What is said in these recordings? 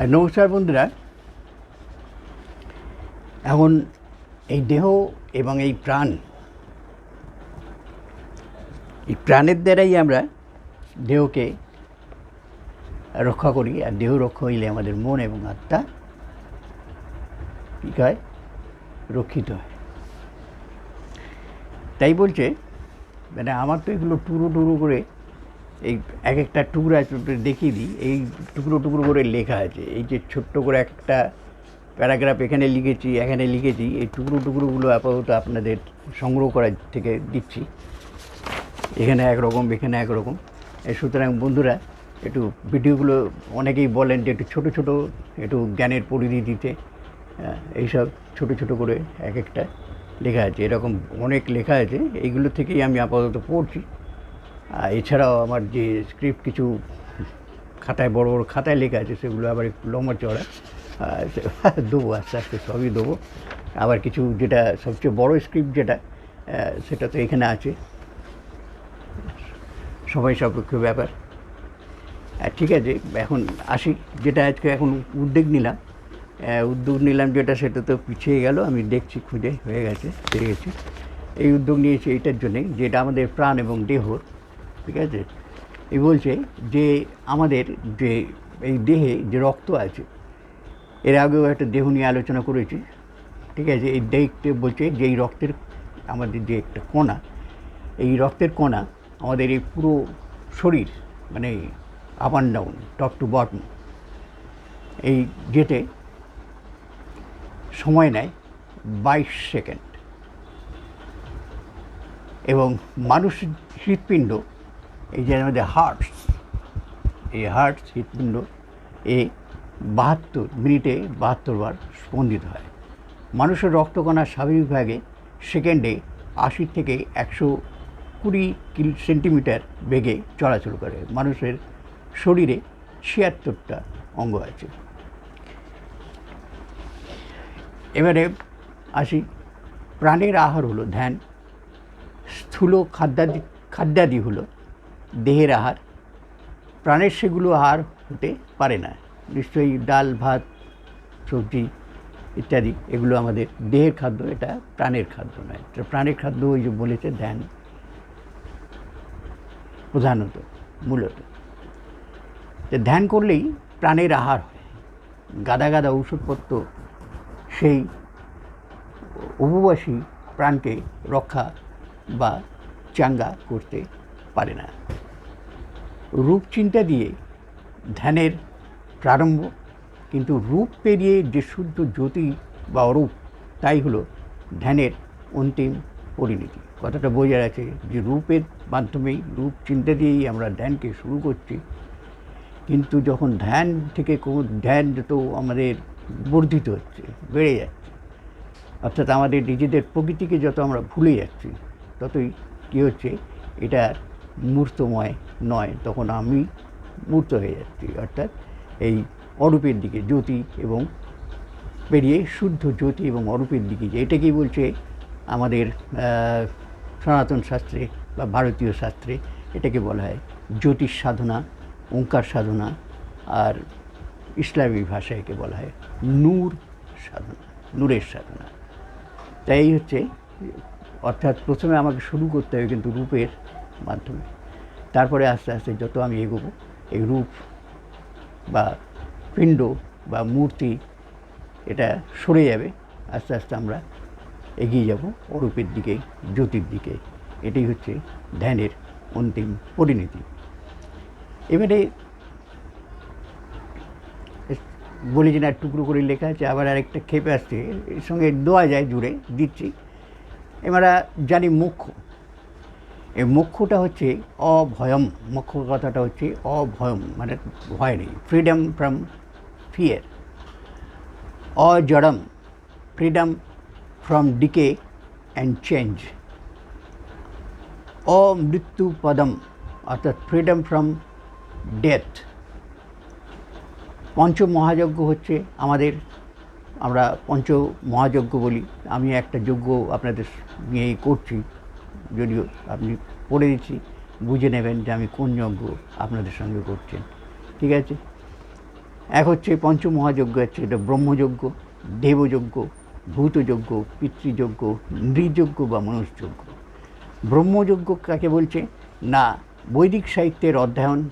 আর নমস্কার বন্ধুরা। এখন এই দেহ এবং এই প্রাণ, এই প্রাণের দ্বারাই আমরা দেহকে রক্ষা করি। আর দেহ রক্ষা হইলে আমাদের মন এবং আত্মা কী হয়? রক্ষিত হয়। তাই বলছে মানে আমার তো এগুলো টুকরো টুকরো করে এই এক একটা টুকরা দেখিয়ে দিই। এই টুকরো টুকরো করে লেখা আছে। এই যে ছোট্ট করে একটা প্যারাগ্রাফ এখানে লিখেছি এখানে লিখেছি। এই টুকরো টুকরোগুলো আপাতত আপনাদের সংগ্রহ করার থেকে দিচ্ছি। এখানে একরকম এখানে একরকম। সুতরাং বন্ধুরা, একটু ভিডিওগুলো অনেকেই বলেন যে একটু ছোট ছোট, একটু জ্ঞানের পরিধি দিতে এইসব ছোট ছোট করে এক একটা লেখা আছে। এরকম অনেক লেখা আছে। এইগুলো থেকেই আমি আপাতত পড়ছি। এছাড়াও আমার যে স্ক্রিপ্ট কিছু খাতায়, বড় বড় খাতায় লেখা আছে, সেগুলো আবার একটু লম্বা চড়া দেবো, আস্তে আস্তে সবই দেবো। আবার কিছু যেটা সবচেয়ে বড় স্ক্রিপ্ট যেটা সেটা তো এখানে আছে। সময় সাপেক্ষ ব্যাপার। ঠিক আছে, এখন আসি। যেটা আজকে এখন উদ্যোগ নিলাম উদ্যোগ নিলাম যেটা, সেটা তো পিছিয়ে গেল। আমি দেখছি, খুঁজে হয়ে গেছে পেয়ে গেছি। এই উদ্যোগ নিয়েছি এইটার জন্যে যেটা আমাদের প্রাণ এবং দেহর ঠিক আছে? এই বলছে যে আমাদের যে এই দেহে যে রক্ত আছে, এর আগেও একটা দেহ নিয়ে আলোচনা করেছি, ঠিক আছে? এই দেখতে বলছে যে এই রক্তের আমাদের যে একটা কণা, এই রক্তের কণা আমাদের এই পুরো শরীর মানে up and down top to bottom এই যেতে সময় নেয় বাইশ সেকেন্ড। এবং মানুষ হৃৎপিণ্ড এই যে আমাদের হার্টস এই হার্টস হৃৎপিণ্ড এ বাহাত্তর মিনিটে বাহাত্তর বার স্পন্দিত হয়। মানুষের রক্তকণা স্বাভাবিকভাবে সেকেন্ডে আশি থেকে একশো কুড়ি কিল সেন্টিমিটার বেগে চলাচল করে। মানুষের শরীরে ছিয়াত্তরটা অঙ্গ আছে। এবারে আসি। প্রাণের আহার হলো, ধ্যান। স্থূল খাদ্যাদি খাদ্যাদি হলো দেহের আহার, প্রাণের সেগুলো আহার হতে পারে না। নিশ্চয়ই ডাল, ভাত, সবজি ইত্যাদি, এগুলো আমাদের দেহের খাদ্য, এটা প্রাণের খাদ্য নয়। তো প্রাণের খাদ্য ওই যে বলেছে ধ্যান প্রধানত, মূলত। ধ্যান করলেই প্রাণের আহার হয়। গাদা গাদা ঔষধপত্র, সেই উপবাসী প্রাণকে রক্ষা বা চাঙ্গা করতে পারে না। রূপ চিন্তা দিয়ে ধ্যানের প্রারম্ভ, কিন্তু রূপ পেরিয়ে যে শুদ্ধ জ্যোতি বা অরূপ, তাই হলো ধ্যানের অন্তিম পরিণতি। কথাটা বোঝার আছে যে রূপের মাধ্যমেই রূপ চিন্তা দিয়েই আমরা ধ্যানকে শুরু করছি। কিন্তু যখন ধ্যান থেকে কোনো ধ্যান যত আমাদের বর্ধিত হচ্ছে, বেড়ে যাচ্ছে। অর্থাৎ আমাদের নিজেদের প্রকৃতিকে যত আমরা ভুলে যাচ্ছি, ততই কী হচ্ছে, এটা মূর্তময় নয়, তখন আমি মূর্ত হয়ে যাচ্ছি। অর্থাৎ এই অরূপের দিকে জ্যোতি এবং পেরিয়ে শুদ্ধ জ্যোতি এবং অরূপের দিকে যে এটাকেই বলছে আমাদের সনাতন শাস্ত্রে বা ভারতীয় শাস্ত্রে এটাকে বলা হয় জ্যোতিষ সাধনা, ওঙ্কার সাধনা আর ইসলামী ভাষায় একে বলা হয় নূর সাধনা, নূরের সাধনা। তাই হচ্ছে, অর্থাৎ প্রথমে আমাকে শুরু করতে হবে কিন্তু রূপের মাধ্যমে। তারপরে আস্তে আস্তে যত আমি এগোবো, এই রূপ বা পিণ্ড বা মূর্তি, এটা সরে যাবে। আস্তে আস্তে আমরা এগিয়ে যাব অরূপের দিকে, জ্যোতির দিকে। এটাই হচ্ছে ধ্যানের অন্তিম পরিণতি। এবারে বলি যে না, টুকরো করে লেখা আছে, আবার আরেকটা খেপে আসছে, এর সঙ্গে দেওয়া যায় জুড়ে দিচ্ছি। এবারে জানি মুখ্য। এই মুখ্যটা হচ্ছে অভয়ম, মুখ্য কথাটা হচ্ছে অভয়ম মানে ভয় নেই। Freedom from fear অজড়ম freedom from decay and change অমৃত্যু পদম অর্থাৎ ফ্রিডম ফ্রম ডেথ পঞ্চ মহাযজ্ঞ হচ্ছে আমাদের, আমরা পঞ্চ মহাযজ্ঞ বলি। আমি একটা যজ্ঞ আপনাদের নিয়ে করছি। যদিও আপনি পড়ে দিচ্ছি, বুঝে নেবেন যে আমি কোন যজ্ঞ আপনাদের সঙ্গে করছেন ঠিক আছে? এক হচ্ছে পঞ্চমহাযজ্ঞ হচ্ছে এটা ব্রহ্মযজ্ঞ, দেবযজ্ঞ, ভূতযজ্ঞ, পিতৃযজ্ঞ, নৃযজ্ঞ বা মনুষ্যযজ্ঞ। ব্রহ্মযজ্ঞ কাকে বলছে? না, বৈদিক সাহিত্যের অধ্যয়ন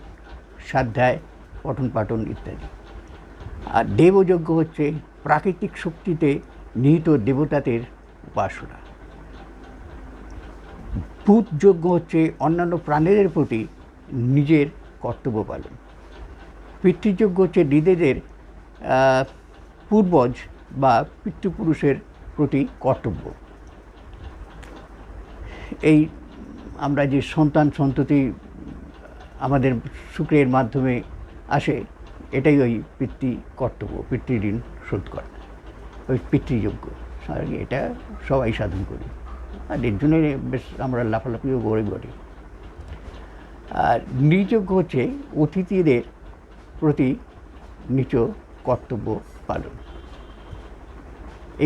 স্বাধ্যায় পঠন পাঠন ইত্যাদি। আর দেবযজ্ঞ হচ্ছে প্রাকৃতিক শক্তিতে নিহিত দেবতাদের উপাসনা। ভূত যজ্ঞ হচ্ছে অন্যান্য প্রাণীদের প্রতি নিজের কর্তব্য পালন। পিতৃযজ্ঞ হচ্ছে নিজেদের পূর্বজ বা পিতৃপুরুষের প্রতি কর্তব্য। এই আমরা যে সন্তান সন্ততি আমাদের শুক্রের মাধ্যমে আসে, এটাই ওই পিতৃ কর্তব্য পিতৃঋণ শোধ করা। ওই পিতৃযোগ্য এটা সবাই সাধন করি। আর এর জন্য বেশ আমরা লাফালাফিও করে করি আর নৃযজ্ঞ হচ্ছে অতিথিদের প্রতি নিচ কর্তব্য পালন।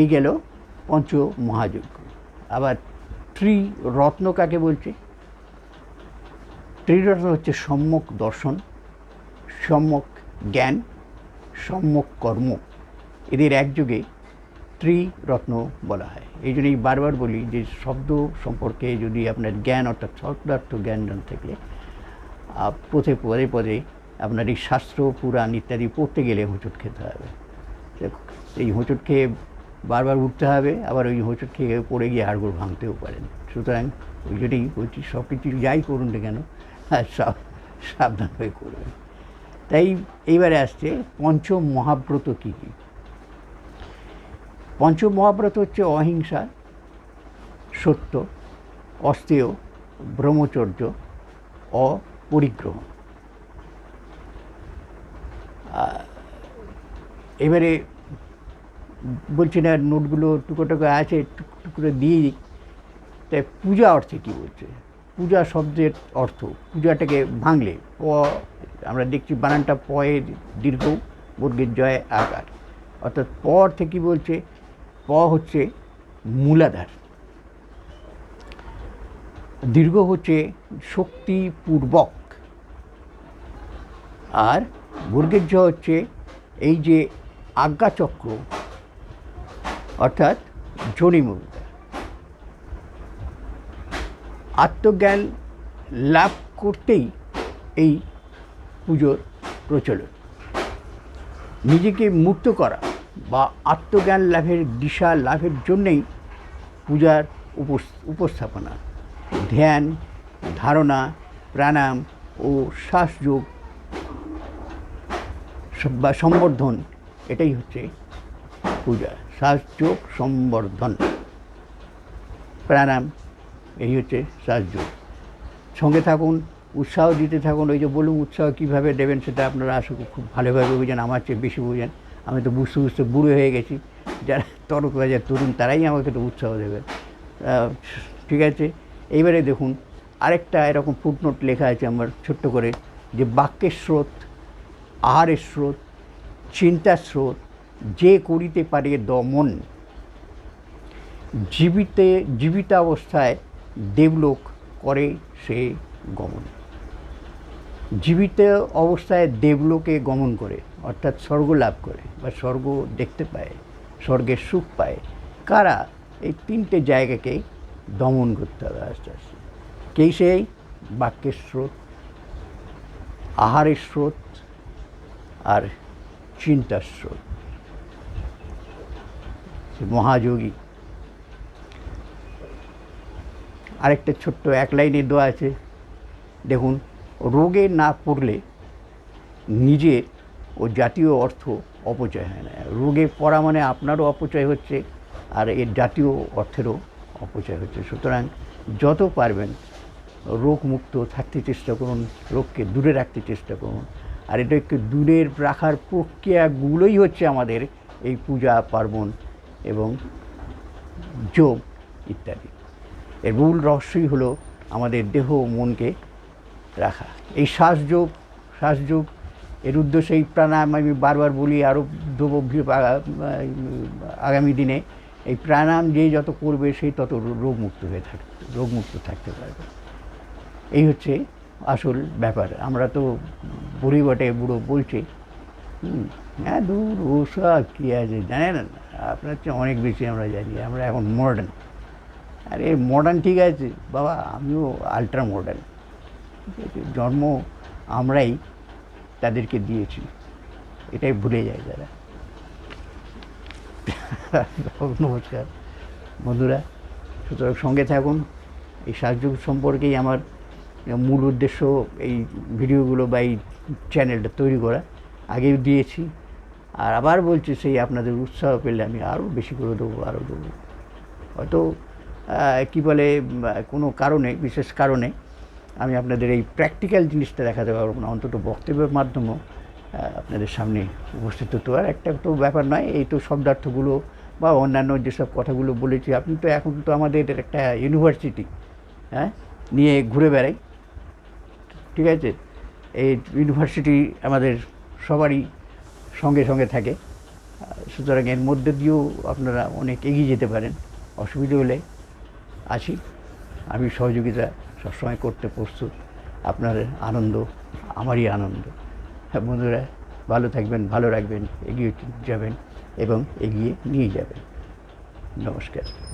এই গেল পঞ্চ মহাযজ্ঞ আবার ত্রিরত্ন কাকে বলছে? ত্রিরত্ন হচ্ছে সম্যক দর্শন, সম্যক জ্ঞান, সম্যক কর্ম। এদের একযোগে ত্রিরত্ন বলা হয়। এই জন্যই বারবার বলি যে শব্দ সম্পর্কে যদি আপনার জ্ঞান, অর্থাৎ শব্দার্থ জ্ঞান না থাকলে পথে পদে পদে আপনার এই শাস্ত্র, পুরাণ ইত্যাদি পড়তে গেলে হোঁচট খেতে হবে। এই হোঁচট খেয়ে বারবার উঠতে হবে, আবার ওই হোঁচট খেয়ে পড়ে গিয়ে হাড়গোড় ভাঙতেও পারেন। সুতরাং ওই জন্যই বলছি, সব কিছু যাই করুন না কেন সব সাবধান হয়ে করবেন তাই এইবারে আসছে পঞ্চম মহাব্রত কী কী? পঞ্চ মহাব্রত হচ্ছে অহিংসা, সত্য অস্তেয় ব্রহ্মচর্য, অপরিগ্রহ। এবারে বলছি না, নোটগুলো টুকো টুকো আছে টুক টুক করে দিয়ে দিই। তাই পূজা অর্থে কী বলছে? পূজা শব্দের অর্থ, পূজাটাকে ভাঙলে, প, আমরা দেখছি বানানটা পয়ে দীর্ঘ, বর্গের জয়, আকার। অর্থাৎ প অর্থে কী বলছে? প হচ্ছে মূলাধার। দীর্ঘ হচ্ছে শক্তিপূর্বক। আর বর্গের জ হচ্ছে এই যে আজ্ঞাচক্র, অর্থাৎ জনিমুদ্রা আত্মজ্ঞান লাভ করতেই এই পুজোর প্রচলন। নিজেকে মুক্ত করা। বা আত্মজ্ঞান লাভের দিশা লাভের জন্যেই পূজার উপস- উপস্থাপনা। ধ্যান, ধারণা, প্রাণায়াম ও শ্বাসযোগ বা সম্বর্ধন, এটাই হচ্ছে পূজা। শ্বাসযোগ, সম্বর্ধন। প্রাণায়াম, এই হচ্ছে শ্বাসযোগ। সঙ্গে থাকুন, উৎসাহ দিতে থাকুন। ওই যে বলুন, উৎসাহ কীভাবে দেবেন সেটা আপনারা আশা খুব ভালোভাবে বুঝেন, আমার চেয়ে বেশি বুঝেন। আমি তো বুঝতে বুঝতে বুড়ো হয়ে গেছি। যারা তরতাজা তরুণ, তারাই আমাকে তো উৎসাহ দেবে। ঠিক আছে? এইবারে দেখুন, আরেকটা এরকম ফুটনোট লেখা আছে আমার ছোট্ট করে, যে বাক্যের স্রোত, আহারের স্রোত, চিন্তার স্রোত, যে করিতে পারে দমন। জীবিতে, জীবিতাবস্থায় দেবলোক করে সে গমন। জীবিত অবস্থায় দেবলোকে গমন করে। অর্থাৎ স্বর্গ লাভ করে বা স্বর্গ দেখতে পায়, স্বর্গের সুখ পায়। কারা? এই তিনটে জায়গাকেই দমন করতে হবে আস্তে আস্তে। কেই সেই? বাক্যের স্রোত, আহারের স্রোত আর চিন্তার স্রোত। মহাযোগী। আরেকটা ছোট্ট এক লাইনে দেওয়া আছে। দেখুন, রোগে না পড়লে নিজের ও জাতীয় অর্থ অপচয় হয় না। রোগে পড়া মানে আপনারও অপচয় হচ্ছে আর এর জাতীয় অর্থেরও অপচয় হচ্ছে। সুতরাং যত পারবেন রোগমুক্ত থাকতে চেষ্টা করুন, রোগকে দূরে রাখতে চেষ্টা করুন। আর এটাকে দূরে রাখার প্রক্রিয়াগুলোই হচ্ছে আমাদের এই পূজা, পার্বণ এবং যোগ ইত্যাদি। এর মূল রহস্যই হলো আমাদের দেহ মনকে রাখা। এই শ্বাসযোগ শ্বাসযোগ এর উদ্দেশ্যে এই প্রাণায়াম আমি বারবার বলি আরও দেবো আগামী দিনে। এই প্রাণায়াম যে যত করবে সেই তত রোগমুক্ত হয়ে থাকবে রোগমুক্ত থাকতে পারবে। এই হচ্ছে আসল ব্যাপার। আমরা তো বুড়ি বটে, বুড়ো বলছে হ্যাঁ দূর ওসব কী আছে? জানেন আপনার চেয়ে অনেক বেশি আমরা জানি, আমরা এখন মডার্ন আরে মডার্ন ঠিক আছে, বাবা, আমিও আলট্রা মডার্ন জন্ম আমরাই তাদেরকে দিয়েছি এটাই ভুলে যায় তারা নমস্কার। বন্ধুরা, সুতরাং সঙ্গে থাকুন। এই সাহায্য সম্পর্কেই আমার মূল উদ্দেশ্য এই ভিডিওগুলো বা এই চ্যানেলটা তৈরি করা। আগেও দিয়েছি। আর আবার বলছি, সেই আপনাদের উৎসাহ পেলে আমি আরও বেশি করে দেবো, আরও দেবো। হয়তো কী বলে কোনো কারণে, বিশেষ কারণে আমি আপনাদের এই প্র্যাকটিক্যাল জিনিসটা দেখাতে পারব না, অন্তত বক্তব্যের মাধ্যমেও আপনাদের সামনে উপস্থিত হতে আর একটা তো ব্যাপার নয়, এই তো শব্দার্থগুলো বা অন্যান্য যেসব কথাগুলো বলেছি, আপনি তো এখন তো আমাদের একটা ইউনিভার্সিটি হ্যাঁ নিয়ে ঘুরে বেড়াই, ঠিক আছে? এই ইউনিভার্সিটি আমাদের সবারই সঙ্গে সঙ্গে থাকে, সুতরাং এর মধ্যে দিয়েও আপনারা অনেক এগিয়ে যেতে পারেন, অসুবিধা হলে আছি আমি সহযোগিতা সবসময় করতে প্রস্তুত। আপনার আনন্দ, আমারই আনন্দ। হ্যাঁ বন্ধুরা, ভালো থাকবেন, ভালো রাখবেন, এগিয়ে যাবেন এবং এগিয়ে নিয়ে যাবেন। নমস্কার।